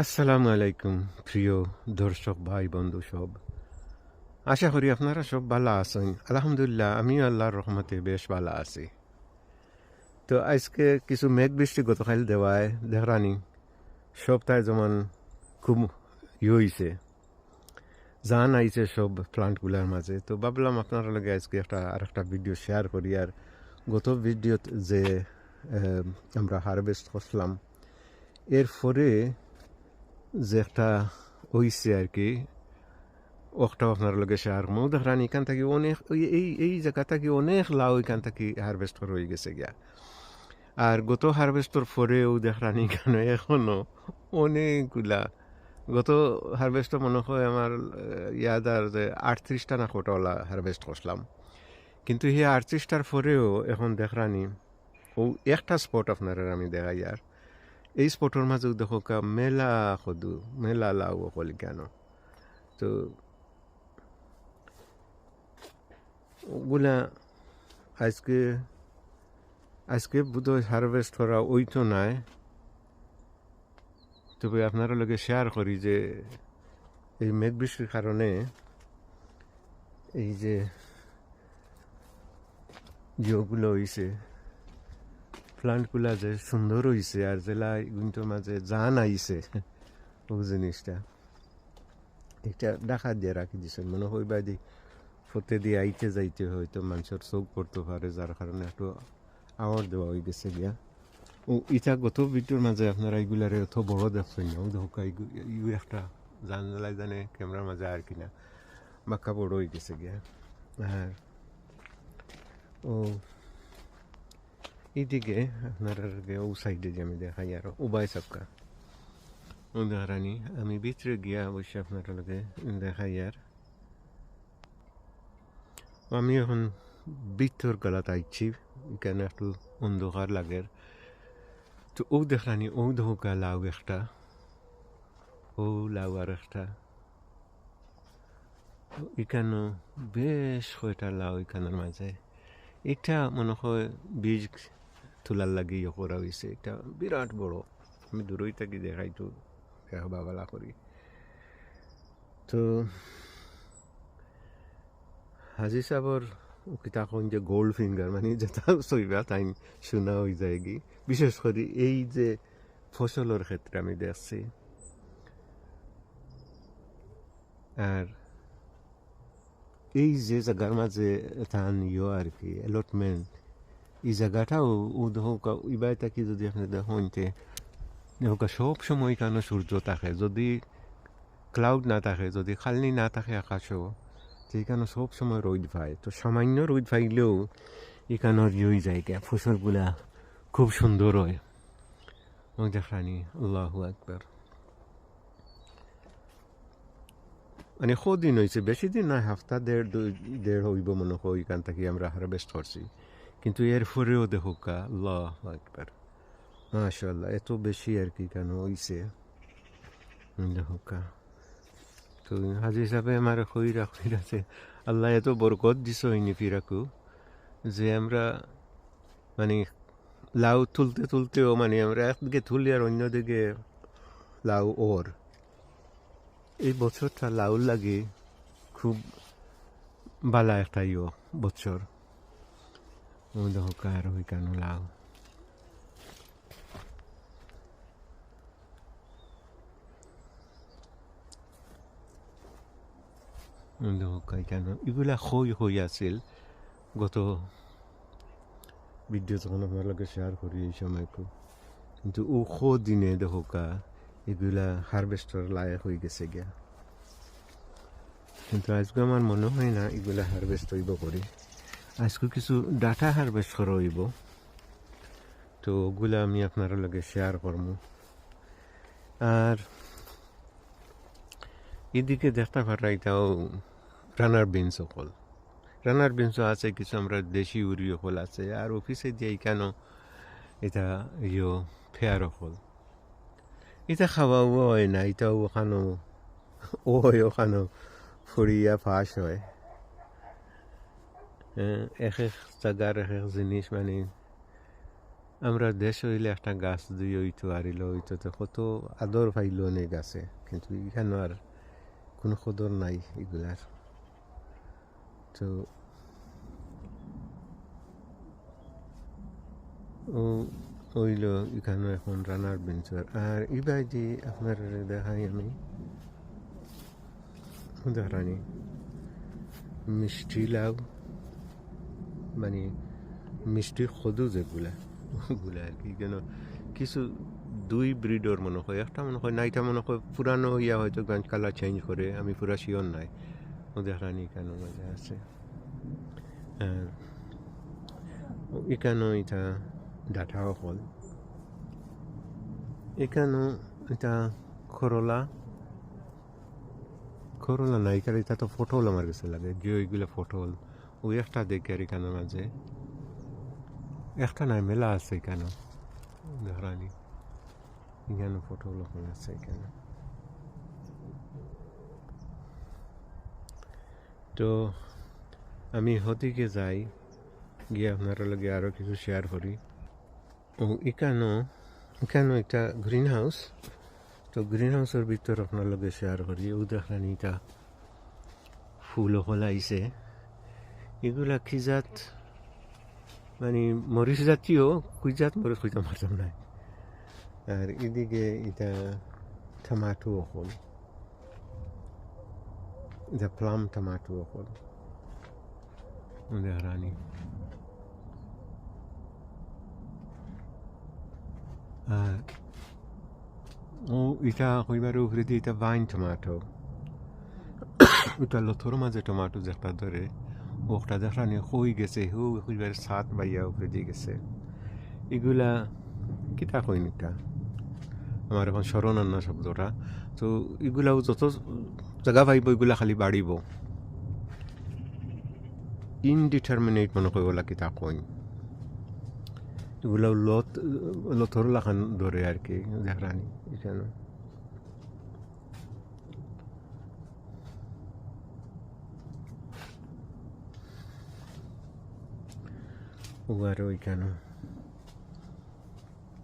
আসসালামু আলাইকুম, প্রিয় দর্শক ভাই, বন্ধু সব। আশা করি আপনারা সব ভালো আছেন। আলহামদুলিল্লাহ, আমিও আল্লাহর রহমতে বেশ ভালো আছি। তো আজকে কিছু মেঘ বৃষ্টি গতকাল দেওয়ায়, দেহরানি সপ্তাহে যেমন খুব ইয়ে হয়েছে জান আইছে সব প্লান্টগুলোর মাঝে। তো ভাবলাম আপনারা লগে আজকে একটা আর একটা ভিডিও শেয়ার করি। আর গত ভিডিওত যে আমরা হারভেস্ট করলাম এর পরে যে একটা হইছে আর কি ওটাও আপনার লগে শেয়ার মো দেখরান এখান থেকে অনেক এই এই জায়গা থেকে অনেক লাউ এখান থেকে হারভেস্ট করা হয়ে গেছে গিয়া আর গত হারভেস্টর পরেও দেখরান এখানে এখনও অনেকগুলা গত হারভেস্ট মনে হয় আমার ইয়াদ আর যে আটত্রিশটা না কোটাওয়ালা হারভেস্ট করলাম কিন্তু সেই আটত্রিশটার পরেও এখন দেখরানি ও একটা স্পট আপনার আমি দেখাই আর এই স্পটর মাঝেও দেখো মেলা সদু মেলা লাউ অকল কেন তো ওগুলা আজকে আজকে বোধহয় হারভেস্ট করা ওই তো নাই তবে আপনারা লগে শেয়ার করি যে এই মেঘ বৃষ্টির কারণে এই যে যেগুলো হয়েছে প্লান্টগুলা যে সুন্দর হইছে আর জেলা কিন্তু মাঝে জান আইছে, ও জিনিসটা। এটা ডাকা দিয়ে রাখি দিছে। মনে হয় বাদি ফতে দিয়ে আইতে যাইতে হয়তো মানুষের চোখ পড়তে পারে, যার কারণে একটু আওয়ার দেওয়া হয়ে গেছে গিয়া। ও, ইটা গত ভিডিওর মাঝে আপনারা এগুলারে অত বড় দেখছেন না? ধোকা ইউ একটা জানলাই জানে ক্যামেরার মাঝে আর কিনা বাক্কা বড় হয়ে গেছে গিয়া। আর ও এইদিকে আপনার ও সাইডে যে আমি দেখাই আর উবাই সবকা উদাহরণী আমি ভিতরে গিয়া অবশ্যই আপনার লগে দেখাই আর আমি এখন ভিতর গলাত আইছি এখানে একটু অন্ধকার লাগে তো ও দেখানি ও ধোকা লাউ একটা ও লাউ আর একটা তো এখানেও বেশ কয়টা লাউ এখানের মাঝে এটা মনে হয় বীজ তোলার লাগে ইয়ে করা হয়েছে এটা বিরাট বড়। আমি দূরই থাকি দেখাই তো দেখা বাবালা করি তো, হাজি সাহর কিতা কোন যে গোল্ড ফিঙ্গার মানে যেটা সইবা তাই শোনা হয়ে যায় কি বিশেষ করে এই যে ফসলের ক্ষেত্রে আমি দেখছি আর এই যে জায়গার মাঝে থান ইয়ে আর কি অ্যালটমেন্ট এই জায়গাটাও ধোকা ইবাই থাকি যদি আপনি সব সময় কেন সূর্য থাকে? যদি ক্লাউড না থাকে, যদি খালনি না থাকে আকাশও সেইখানে সব সময় রোদ পায় তো সামান্য রোদ পাইলেও এখানের ইয়ে যায় গে ফসলগুলা খুব সুন্দর হয়। দেখানি আল্লাহু আকবার। মানে কদিন হয়েছে বেশি দিন নয়, হাফতা, দেড়, দুই, দেড় হইব মনে হয় ওইখান থেকে আমরা হারভেস্ট করছি। কিন্তু এর পরেও দেখোকা আল্লাহ একবার মাশাল্লাহ এত বেশি আর কি কেন হইছে? দেখোকা তো হাজি হিসাবে আমার খইরা খইরাছে আল্লাহ এত বরকত দিছ হয়নি ফিরাকু, যে আমরা মানে লাউ তুলতে তুলতেও মানে আমরা একদিকে তুলি আর অন্যদিকে লাউ ওর। এই বছরটা লাউ লাগে খুব বালা একটা ইয়ে বছর। ও দেখো কার ওই কেন লাউ ও দেখো কাই কেন এগুলা হই হই আছিল গত ভিডিও যখন আপনার লগে শেয়ার করি এই সময়কু কিন্তু ও খো দিনে দেখো কা এগুলা হারভেস্টার লায়ক হয়ে গেছে গিয়া কিন্তু আজকে আমার মনে হয় না এগুলা হারভেস্ট হইব করি আজকে কিছু ডাটা হারভেস্ট করা হইব। তো ওগুলা আমি আপনার লগে শেয়ার করব আর এদিকে দেখতে পারা এটাও রানার বিনস সকল রানার বিনসও আছে কিছু আমরা দেশি উরি সকল আছে আর অফিসে দিয়ে কেন এটা ইয়ে ফেয়ার সকল এটা খাওয়াও হয় না এটাও ওখানেও ও হয় ওখানেও ফুরিয়া ফাঁস হ্যাঁ, এক এক জায়গার এক এক জিনিস মানে আমরা দেশ হইলে একটা গাছ দুই হইতো আরিল হইতো তো কত আদর পাইল নে গাছে কিন্তু এখানে আর কোনো কদর নাই এগুলার তো ও হইল এখানে এখন রানার বেঞ্চর আর ইবাই যে আপনার দেখাই আমি দেখানি মিষ্টি লাউ মানে মিষ্টি সদু যেগুলা ওগুলা আর কি, কেন কিছু দুই ব্রিডর মনে হয়, একটা মনে হয় নাইটা মনে হয়, পুরানো ইয়া হয়তো গান কালার চেঞ্জ করে, আমি পুরা শিওর নাই। ওদের রানী কেন মজা আছে? এখানে এটা ডাঠাও হল। এখানে এটা করলা করলা নাই কারণ এটা তো ফটোল আমার কাছে লাগে, যে ওইগুলো ফটোল একটা দেখে আর এখানে মাঝে মেলা আছে এখানে দেখানি এখানে আছে এখানে তো আমি হদিকে যাই গিয়ে আপনারা লগে আরও কিছু শেয়ার করি ও এখানেও এখানেও একটা গ্রিন হাউস তো গ্রিন হাউসের ভিতর আপনার লগে শেয়ার করি ও দেখলেন এটা ফুল হলাইছে এগুলা কি জাত? মানে মরিচ জাতীয়? কুই জাত মরিচ খুঁজতে পারতাম না আর এদিকে এটা টমাটো হল এটা প্লাম টমাটো হল দেখানি আর ও এটা কইবার উপরে দিয়ে এটা ভাইন টমাটো ওটা লথর মাঝে টমাটো যেটা ধরে। ওটা দেখানি হই গেছে, হু কইবার সাত বাইয়া উপরে দিয়ে গেছে। এগুলা কিতা কইন এটা? আমার এখন স্মরণ আন শব্দটা। তো এগুলাও যত জায়গা পাইব, এগুলা খালি বাড়িব। ইনডিটারমিনেট মনে কই ওলা কিতা কইন। এগুলো লত লথর লাখান ধরে আর কি দেখানি এখানে ও আর ওইখানে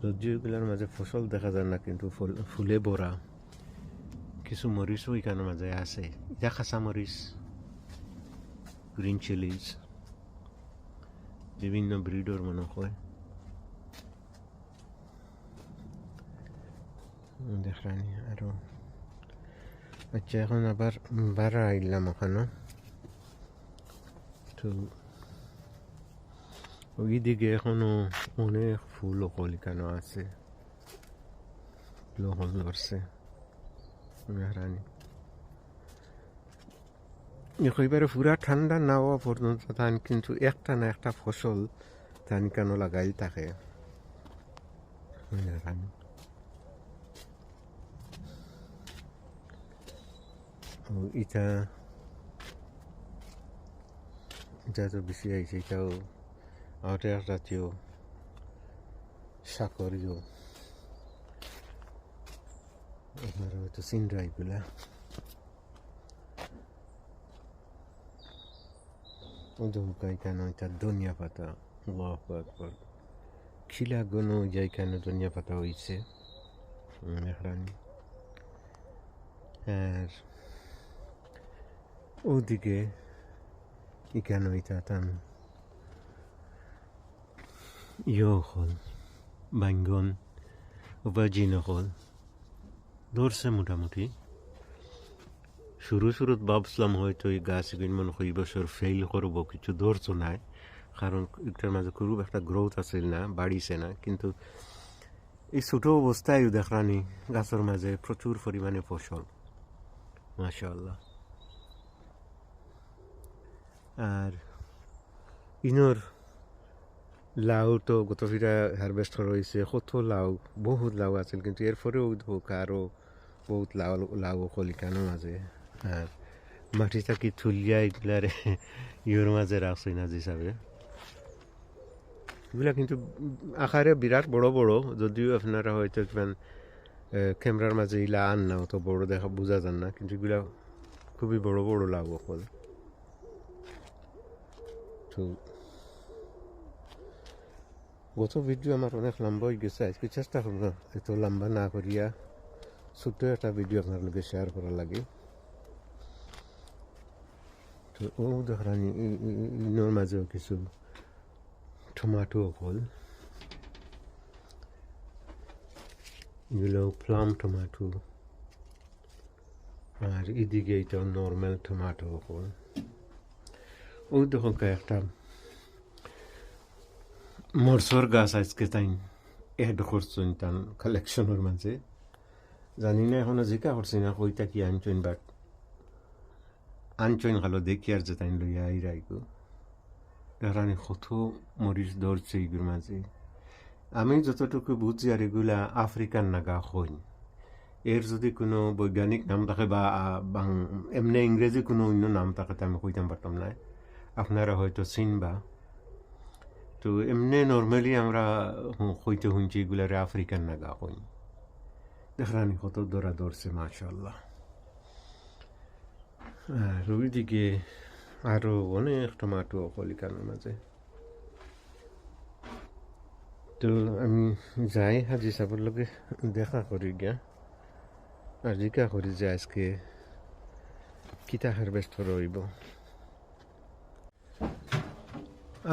যদিওগুলোর মাঝে ফসল দেখা যায় না কিন্তু ফুল- ফুলে ভরা কিছু মরিচও ওইখানে মাঝে আছে এটা খাসা মরিচ গ্রিন চিলিজ বিভিন্ন ব্রিডর মনে হয় দেখানি আরও আচ্ছা এখন আবার বারা আইলাম ওখানে তো ওইদিকে এখনও অনেক ফুল কলিকানো আছে লোহল ধরছে মেহরানি এবারে পুরা ঠান্ডা না হওয়া পর্যন্ত তান কিন্তু একটা না একটা ফসল তান কেন লাগাই থাকে মেহরানি ও এটা এটা তো বেশি আইছে এটাও আটের জাতীয় সাকরীয় আপনার হয়তো সিন্ড্রা এগুলা ওদমকা এখানে এটা ধনিয়া পাতা? খিলা গনো যেখানে ধনিয়া পাতা হয়েছে মেহরানি। আর ওদিকে এখানে এটা তান হল বাইঙ্গন উপার্জিন হল ধরছে মোটামুটি শুরু শুরুত ভাবছিলাম হয়তো এই গাছ মনে হয় বছর ফেল করব কিছু ধরছো নাই কারণ এটার মাঝে খুব একটা গ্রোথ আছিল না বাড়িছে না কিন্তু এই ছোটো অবস্থায় দেখানি গাছের মাঝে প্রচুর পরিমাণে ফসল মাশাআল্লাহ আর ইনোর লাউ তো গত ফিরা হারভেস্ট করা হয়েছে কত লাউ, বহুত লাউ আছিল, কিন্তু এরপরেও ধোক আরও বহুত লাউ লাউ কলিকানো মাঝে আর মাটি থাকি থুলিয়া এগুলারে ইয়োর মাঝে রাখছে না হিসাবে এগুলা কিন্তু আকারে বিরাট বড় বড়, যদিও আপনারা হয়তো কিমান ক্যামেরার মাঝে ইলা আন না, অত বড় দেখা বোঝা যান না, কিন্তু এগুলা খুবই বড় বড় লাউ অকল। তো গত ভিডিও আমার অনেক লম্বা হয়ে গেছে। আজকে চেষ্টা করবো এত লম্বা না করিয়া ছোট্ট একটা ভিডিও আপনার লোকে শেয়ার করার লাগে। তো ও দেখানি ইনোর মাঝেও কিছু টমাটো হল। এগুলো প্লাম টমাটো আর এদিকে এটা নর্মাল টমাটো হল। ও দেখো একটা মরসর গাছ আজকে তাই এড করছেন তান কালেকশনের মাঝে জানি না এখনও জিকা করছি না কইটা কি আনছেন বাট। আনছেন খালো দেখি আর যে তাই লইয়া আই রাইগো দেখানি কত মরিচ ধরছে এগুলোর মাঝে আমি যতটুকু বুঝি আর এগুলা আফ্রিকান নাগা হইন। এর যদি কোনো বৈজ্ঞানিক নাম থাকে বা এমনি ইংরেজি কোনো অন্য নাম থাকে তো আমি কইতাম পারতাম না আপনারা হয়তো চিনবা। তো এমনি নর্মালি আমরা হইতে শুনছি এগুলারে আফ্রিকান নাগা হইন দেখরানি কত দৌড়া ধরছে মাশাল্লাহ আর ওইদিকে আরও অনেক টমাটো কলিকানোর মাঝে। তো আমি যাই হাজি সাহেবের লগে, দেখা করি গিয়া। আর জিকা করি যে আজকে কিতা হারভেস্ট রইব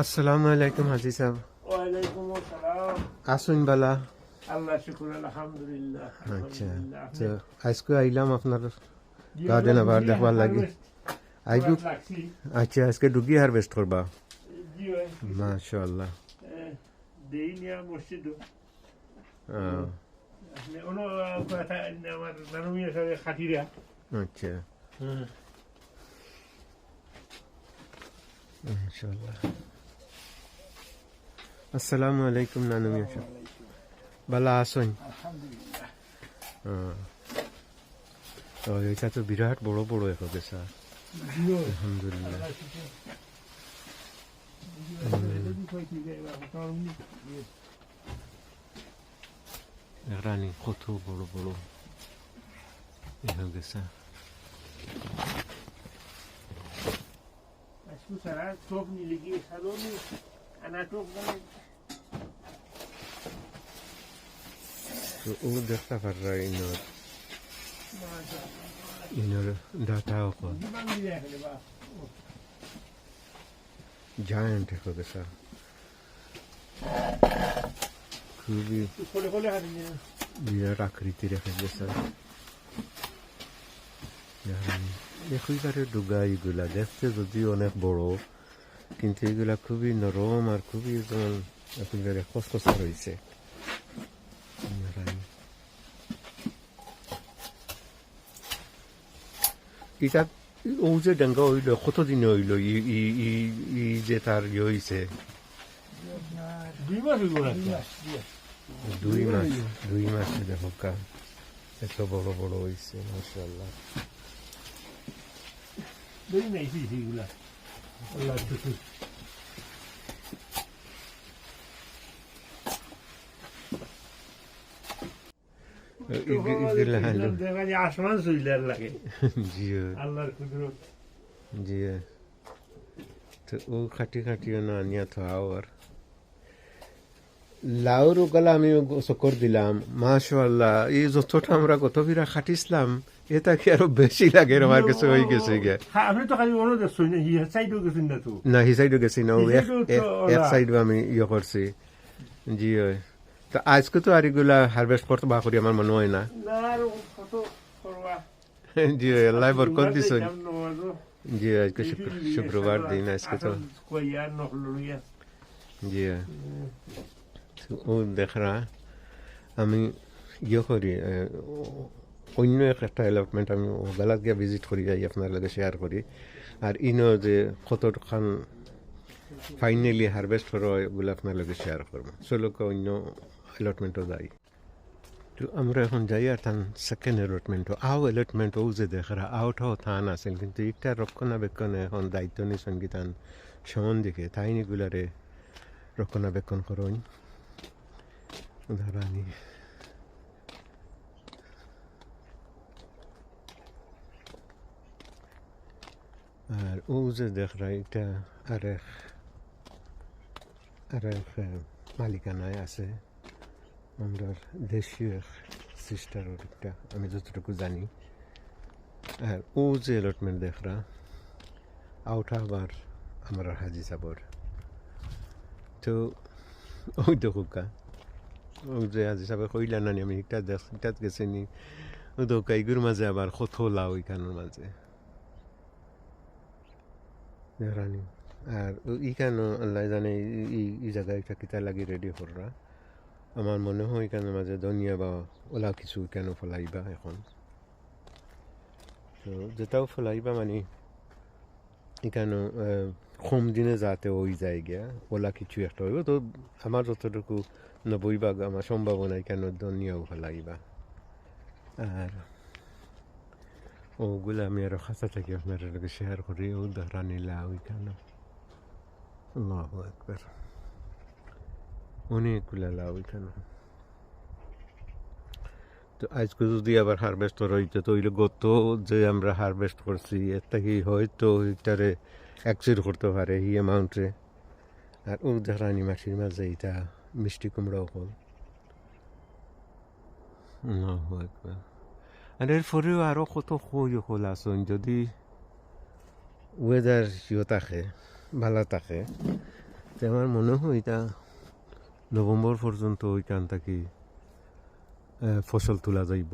আসসালামু আলাইকুম হাজি সাহেব। ওয়ালাইকুম আসসালাম। আসুন বালা। আল্লাহ শুকুর আলহামদুলিল্লাহ আচ্ছা। তো আজকে আইলাম আপনার গার্ডেন আবার দেখবার লাগে। লাগছি। আচ্ছা আজকে ডুগি হারভেস্ট করবা? মাশাআল্লাহ। দেইনিয়া মসজিদ অন্য কথা আমার নানুমিয়া সাথে খাতিরা আচ্ছা মাশাআল্লাহ আসসালামু আলাইকুম নানু মিয়া বালা আসুন তো এটা তো বিরাট বড় বড় এক গেছে আলহামদুলিল্লাহ। রানী কত বড় বড় এক গেছে সারা টোপ নিলে কি সালোনি দেখতে পাররা ইনর মাশাআল্লাহ। ইনর ডাটা ওপর জীবন দিয়ে এখানে বা জায়ান্ট এক গেছে খুবই বিরাট আকৃতি রেখে গেছে এখনকার ডুগা এগুলা দেখতে যদিও অনেক বড় কিন্তু এগুলা খুবই নরম আর খুবই যেমন এখনকার খসখসা রয়েছে এটা ও যে ডেঙ্গা হইল কতদিন হইল ই- যে তার ইয়ে হয়েছে দুই মাস দুই মাস দুই মাসে দেখো এত বড় বড় হয়েছে মাসাল্লাহ দুই নাই সেইগুলা আল্লাহ শুকুর এগুলা হলো দেখা যায় আসমান চইলার লাগে। জিও আল্লাহর কুদরত। জিও তো ও খাটি খাটিও না আনিয়া তো আওয়ার লাউর গলা আমি চকর দিলাম। মাশাল্লাহ এই যতটা আমরা গত বিরা খাটিছিলাম এটা কি আরও বেশি লাগে আমার কাছে? হয়ে গেছে গে হ্যাঁ আপনি তো খালি অনুরোধ দেখছেন না হিয়া সাইডও গেছেন না তো। না হি সাইডও গেছি না ও এক সাইডও আমি ইয়ে করছি। জি ওই তো আজকে তো আর এগুলা হারভেস্ট করতে বা করি আমার মনে হয় না। জি আল্লাহ বরকত দিছেন জি আজকে শুক্র- শুক্রবার দিন আজকে তো। জি। ও দেখরা আমি ইয়ে করি অন্য এক একটা এলপমেন্ট আমি ওগালাত গিয়া ভিজিট করি যাই আপনার লগে শেয়ার করি। আর ইনো যে কতখান ফাইনালি হারভেস্ট করো এগুলো আপনার লগে শেয়ার করব। চলোকে অন্য এলটমেন্টও যাই তো আমরা এখন যাই আর থান সেকেন্ড এলটমেন্টও আও এলটমেন্ট ও যে দেখরা আউটাও থান আছিল কিন্তু একটা রক্ষণাবেক্ষণে এখন দায়িত্ব নিছেন কি তান সমান দিকে তাই নিগুলারে রক্ষণাবেক্ষণ করুন ধরানি আর ও যে দেখরা এটা আরেক আরেক মালিকানায় আছে আমরা দেশীয় সিস্টার একটা, আমি যতটুকু জানি। আর ও যে অ্যালটমেন্ট দেখরা আউটা আবার আমার হাজি সাবর তো ওই ওই যে হাজি সাহেব কইলা নানি আমি দেখ এটাত গেছি নি, ও তো কাইগুর মাঝে আবার লাউ ওইখানের মাঝে। রানি আর ইখান আল্লাহ জানে এই জায়গায় একটা কিতা লাগি রেডি কররা আমার মনে হয় এখানের মাঝে ধনিয়া বা ওলা কিছু কেন ফলাইবা এখন তো যেটাও ফলাইবা মানে এখানে কম দিনে যাতে ওই যায় গিয়া ওলা কিছু একটা হইব তো আমার যতটুকু নব্বই ভাগ আমার সম্ভাবনা এখানে ধনিয়াও ফলাইবা আর ওগুলো আমি আরও খাঁচা থেকে আপনার লগে শেয়ার করি ও রানী লাউ এখানে আল্লাহ একবার অনেকগুলা লাউ এখানে। তো আজকে যদি আবার হারভেস্ট রইতে তো ওইলে গত যে আমরা হারভেস্ট করছি এর থেকে হয়তো এটারে অ্যাকসিড করতে পারে এই অ্যামাউন্টে আর ও রানী মাটির মাঝে এটা মিষ্টি কুমড়াও হল আর এরপরেও আরও কত খই হল আসুন যদি ওয়েদার ইয়ে থাকে, ভালো থাকে, তো আমার মনে হয় এটা নভেম্বর পর্যন্ত ওইখান থেকে ফসল তোলা যাইব?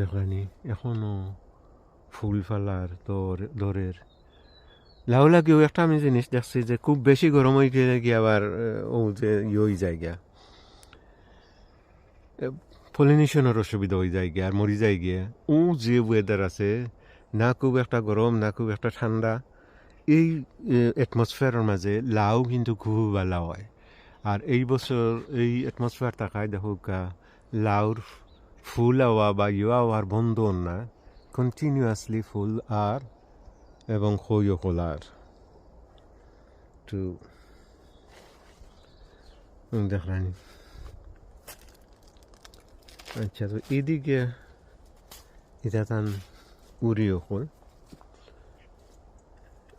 দেখানি এখনও ফুল ফালার দর, দরের। লাউ লাগেও একটা আমি জিনিস দেখছি যে খুব বেশি গরম হয়ে গেলে গিয়ে আবার, ও যে ইয়ে যায় গিয়া পলিনেশনের অসুবিধা হয়ে যায় গিয়া আর মরি যায় গিয়া ও যে ওয়েদার আছে, না খুব একটা গরম, না খুব একটা ঠান্ডা। এই অ্যাটমসফিয়ারের মাঝে লাউ কিন্তু খুব ভালো হয়। আর এই বছর এই অ্যাটমসফিয়ার থাকায় দেখো গা, লাউর ফুল হওয়া বা ইয়া হওয়ার বন্ধ না। কন্টিনিউয়াসলি ফুল আর এবং খইও কলার তো দেখলানি আচ্ছা তো এদিকে এটা তান উড়িও কল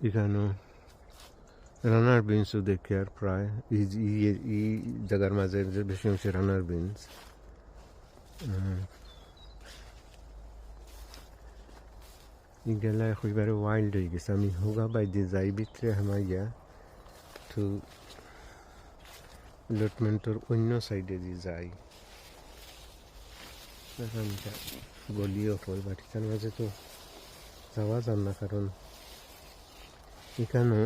এখানে রানার বিনসও দেখি আর প্রায় এই যে- এই- এই জায়গার মাঝে যে বেশি অংশে রানার বিনস গেলা একেবারে ওয়াইল্ড হয়ে গেছে আমি হোগা বাইদে যাই ভিতরে হামাইয়া তো লটমেন্টর অন্য সাইডে দিয়ে যাই এখানটা গলিও হয় বাটিটার মাঝে তো যাওয়া যান না কারণ এখানে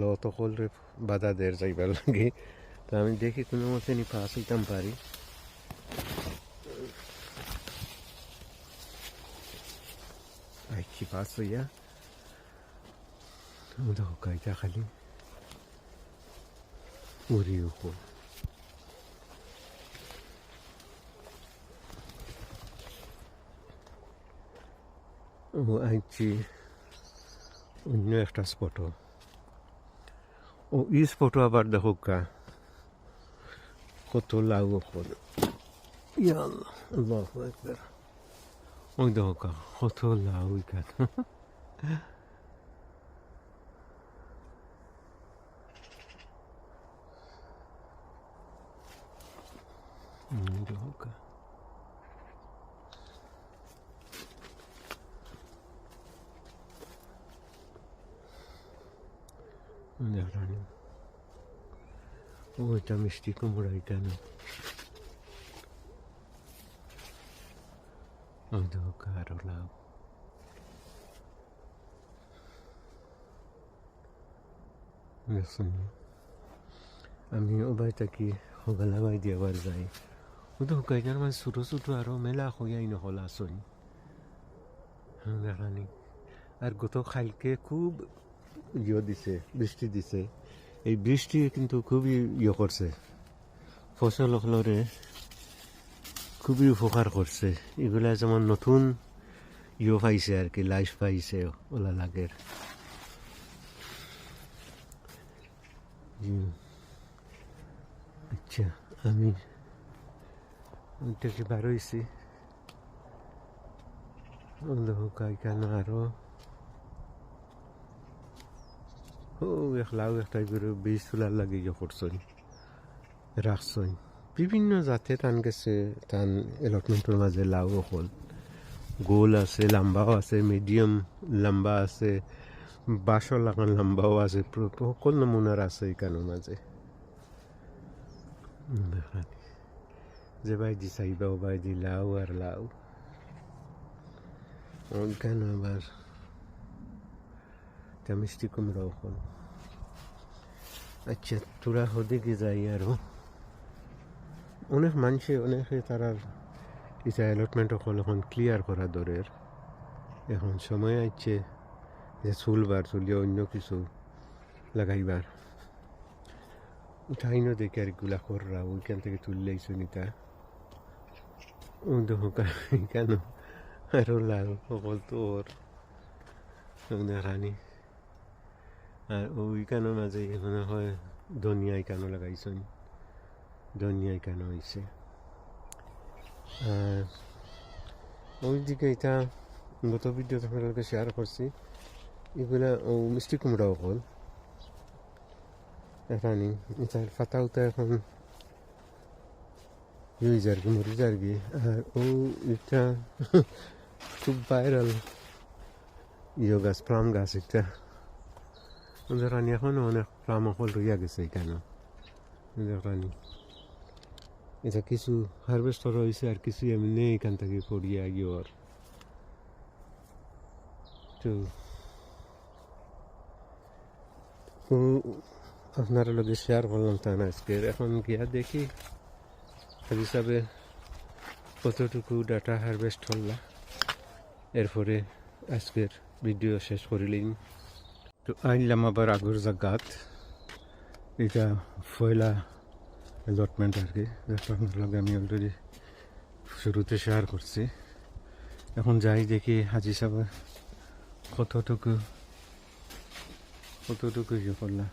লত সকলরে বাধা দের যাইবার লাগে। তো আমি দেখি কোনো মতে নি পাস হইতাম পারি। আইছি পাস হইয়া? দেখো কাইটা খালি। উড়ি উপর। আইছি অন্য একটা স্পটো ও ই স্পটো আবার দেখো কা কত লাউ ইয়া আল্লাহ আকবার। ওই দেখো কা কত লাউ এখানে হুম, দেখো কা দেখলাম ওইটা মিষ্টি কুমড়া এখানে ওই দেখো কারও লাউ দেখছেন আমি ও বাই থাকি সগালা বাই দিয়ে আবার যাই ও তো হুকাইকার মানে ছোটো ছোটো আরও মেলা হইয়াই নহল আসন দেখানি আর গত খালকে খুব ইয়ে দিছে বৃষ্টি দিছে এই বৃষ্টি কিন্তু খুবই ইয়ে করছে। ফসল হলরে খুবই উপকার করছে। এগুলা যেমন নতুন ইয়ে পাইছে আর কি, লাইফ পাইছে ওলা লাগের। আচ্ছা আমি থেকে বার হয়েছি দেখো কেন ও, এক লাউ একটা করে বীজ তোলার লাগে ইয়ে করছই রাখছই। বিভিন্ন জাতে টান গেছে, টান এলটমেন্টের মাঝে লাউ হল গোল আছে, লম্বাও আছে মিডিয়াম লম্বা আছে বাঁশও লাগান লম্বাও আছে সকল নমুনার আছে এখানের মাঝে যে ভাই দি চাইবা ভাই দি লাউ আর লাউ। ওইখানে আবার কুমড়াও হল আচ্ছা তোরা ওদিকে যাই আরও অনেক মানুষে অনেকে তারা ইটা অ্যালটমেন্ট হল এখন ক্লিয়ার করা দরের এখন সময় আসছে যে চুলবার চুলিয়ে অন্য কিছু লাগাইবার উঠাইনো দেখে আরগুলা কররা ওইখান থেকে তুললেইছো নিতা ও দেখো কেন আরও লাল সকল তোর রানী আর ওইখানের মাঝে মনে হয় ধনিয়াই কেন লাগাইছেন। ধনিয়াই কেন হয়েছে ওইদিকে এটা গত ভিডিও আপনাদেরকে শেয়ার করছি এগুলা ও মিষ্টি কুমড়াও হল এখানে এটার ফাতা উতা এখন কি মরিচ আর কি আর ও এটা খুব ভাইরাল ইয়ে গাছ প্লাম গাছ একটা ওদের রানী এখনও অনেক হল রইয়া গেছে কেন ওদের রানী এটা কিছু হারভেস্ট করা হয়েছে আর কিছু এমনি এখান থেকে করিয়া গিয়ে তো আপনারা লগে শেয়ার করলাম তা না আজকে এখন গিয়া দেখি হিসাবে কতটুকু ডাটা হারভেস্ট হল্লা এরপরে আজকের ভিডিও শেষ করিলেন তো আইলাম আবার আগর জাগাত এটা ফয়লা অ্যালটমেন্ট আর কি যেটা আপনার লগে আমি অলরেডি শুরুতে শেয়ার করছি এখন যাই দেখি হাজি সাহেব কতটুকু কতটুকু ইয়ে করলাম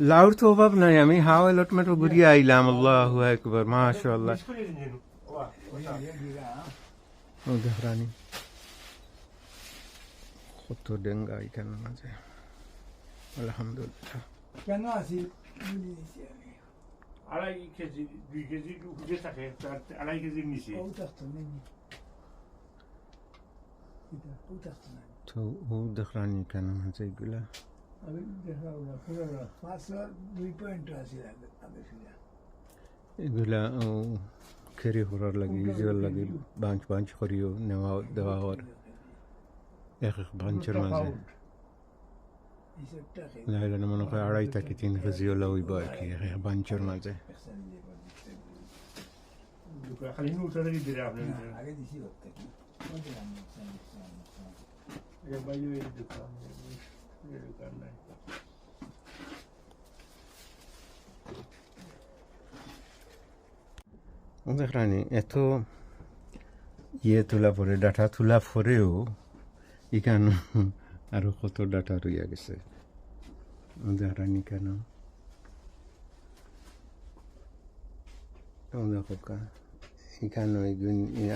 লাউর তো অভাব নাই আমি হাও অ্যালটমেন্ট ঘুরিয়ে আইলাম আল্লাহ একবার ওয়া ও দেহরানি কত ডেঙ্গা এখানে মাঝে আলহামদুলিল্লাহ। কেন আছি? আড়াই কেজি দুই কেজি উঠে থাকে আড়াই কেজির নিচে। তো ও দেহরানি এখানে মাঝে এগুলা। আছে এগুলা খেরি করার লাগে ইউজুয়াল লাগে বাঞ্চ বাঞ্চ করিও নেওয়া দেওয়া হওয়ার। এক এক মাঝে হিসেবটা মনে হয় আড়াই থেকে তিন কেজিও লইব আর কি এক মাঝে নাই দেখানি এত ইয়ে তোলা পরে ডাটা তোলা পরেও ইখান আরও কত ডাটা রইয়া গেছে? দেখানি কেন? দেখো ইখান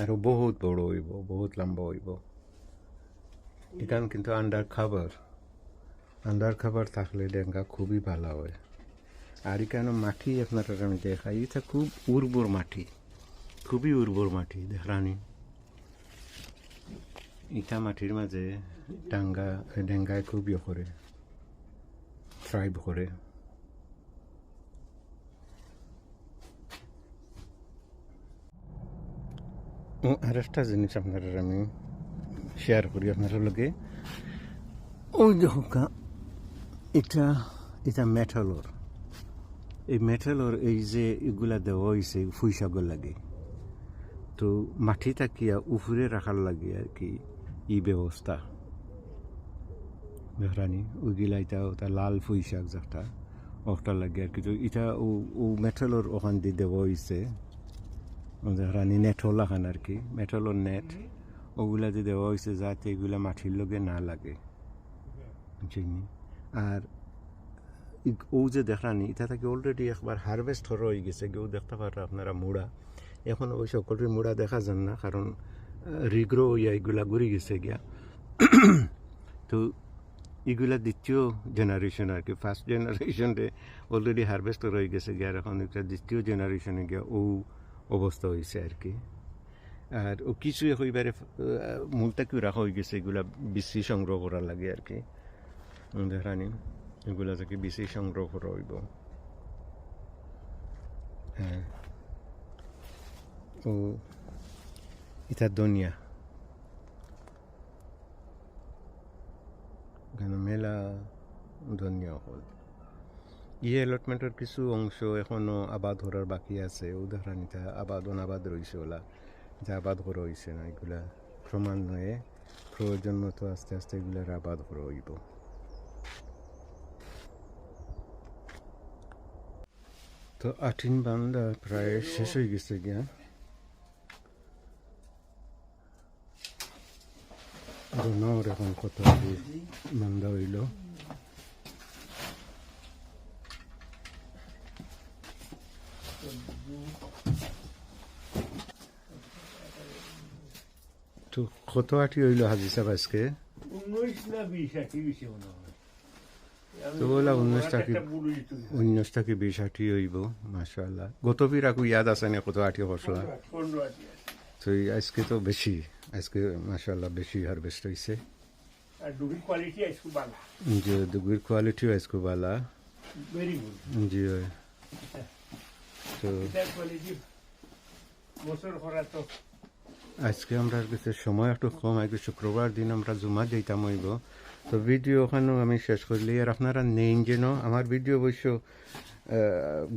আরও বহুত বড় হইব, বহুত লম্বা হইব। ইখান কিন্তু আন্ডার খাবার আন্ডার খাবার থাকলে ডেঙ্গা খুবই ভালো হয়। আর এখানে মাটি আপনারা আমি দেখাই, এটা খুব উর্বর মাটি। খুবই উর্বর মাটি দেখানি ইটা মাটির মাঝে ডাঙ্গা ডেঙ্গায় খুব ইয়ে করে থ্রাইভ করে আর একটা জিনিস আপনারা আমি শেয়ার করি আপনার লগে ওই দেখো এটা এটা মেটালর এই মেটালর এই যে এগুলা দেওয়া হয়েছে ফুইশাগর লাগে তো মাটি তাকিয়া উফরে রাখার লাগে আর কি ই ব্যবস্থা। মেহরানি ওইগুলা এটা ওটা লাল ফুইশাক যেটা ওটা লাগে আর কি। তো এটা ও ও মেটালর ওখান দিয়ে দেওয়া হয়েছে মেহরানি নেট হলাখান আর কি। মেটালর নেট ওগুলা দিয়ে দেওয়া হয়েছে যাতে এগুলা মাটির লগে না লাগে। বুঝছেন আর ও যে দেখানি এটা থেকে অলরেডি একবার হারভেস্ট হয়ে গেছে। কেউ দেখতে পারে আপনারা মুড়া। এখন ওই সকলের মুড়া দেখা যান না, কারণ রিগ্রো এগুলা ঘুরে গেছে গিয়া তো এগুলা দ্বিতীয় জেনারেশন আর কি ফার্স্ট জেনারেশনে অলরেডি হারভেস্ট রয়ে গেছে গিয়ে এখন এটা দ্বিতীয় জেনারেশনে গিয়ে ও অবস্থা হয়েছে আর কি আর ও কিছু হইবারে মূলটা কি রাখা হয়ে গেছে এগুলা বিসি সংগ্রহ করার লাগে আর কি দেখানি এগুলা থেকে বিসি সংগ্রহ করা হইব হ্যাঁ ও এটা দুনিয়া এখানে মেলা ধনিয়া হল ইয়ে অ্যালটমেন্টের কিছু অংশ এখনও আবাদ করার বাকি আছে উদাহরণ এটা আবাদ অনাবাদ রয়েছে ওলা যা আবাদ করা হয়েছে না এগুলা ক্রমান্বয়ে প্রয়োজন মতো আস্তে আস্তে এগুলার আবাদ করা হইব তো আঠিন বান্দা প্রায় শেষ হয়ে গেছে গিয়া গণর এখন কত বান্দা হইল তো কত আটি হইল হাজি সাহেব আজকে তো বলা উনিশ টাকি একটা বুড়ো দিত। উনিশ থেকে বিশ আটি হইব মাশাআল্লাহ গত ফির আকু ইয়াদ আছে না কত আটি হসলা তো আজকে তো বেশি আজকে মাশাআল্লাহ বেশি হারভেস্ট হয়েছে ভালো দুগুর কোয়ালিটিও আজকে বালা। জি। তো আজকে আমরা কাছে সময় একটু কম আজকে শুক্রবার দিন আমরা জুমা যেতাম হইব। তো ভিডিও ওখানেও আমি শেষ করলি আর আপনারা নেন যেন আমার ভিডিও অবশ্য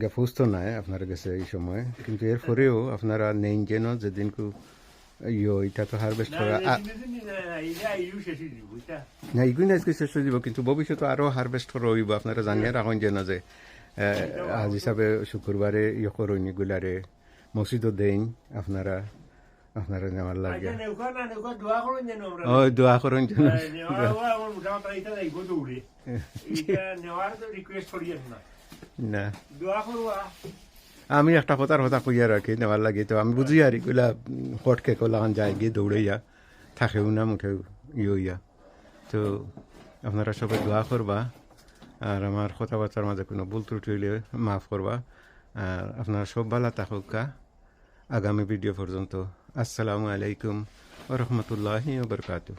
গেফুস্ত নাই আপনার কাছে এই সময়। কিন্তু এরপরেও আপনারা নেন যেন যেদিন ইয়ো এটা তো হারভেস্ট না, করা না, না, না, না, না এগুলো আজকে শেষ হয়ে যাব কিন্তু ভবিষ্যতে আরও হারভেস্ট করা হইব। আপনারা জানিয়ে রাখুন যেন যে আজ হিসাবে শুক্রবারে ইয়ে করুন এগুলারে মসজিদও দেন আপনারা আপনারা নেওয়ার লাগে। আচ্ছা, না। ও দোয়া করুন যেন। করিয়েন না। না। দোয়া করবা, আমি একটা কথার কথা কইয়া রাখি, নেওয়ার লাগে। তো আমি বুঝি আর এগুলা হটকে কলান যায়, গিয়ে দৌড়াইয়া থাকেও না মুঠেও ইয়ে হইয়া। তো আপনারা সবাই দোয়া করবা, আর আমার কথাবার্তার মাঝে কোনো ভুল ত্রুটি হইলে মাফ করবা। আর আপনারা সব ভালো থাকুকা আগামী ভিডিও পর্যন্ত। আসসালামু আলাইকুম ওরহমতুল্লাহি ওবরকাতুহ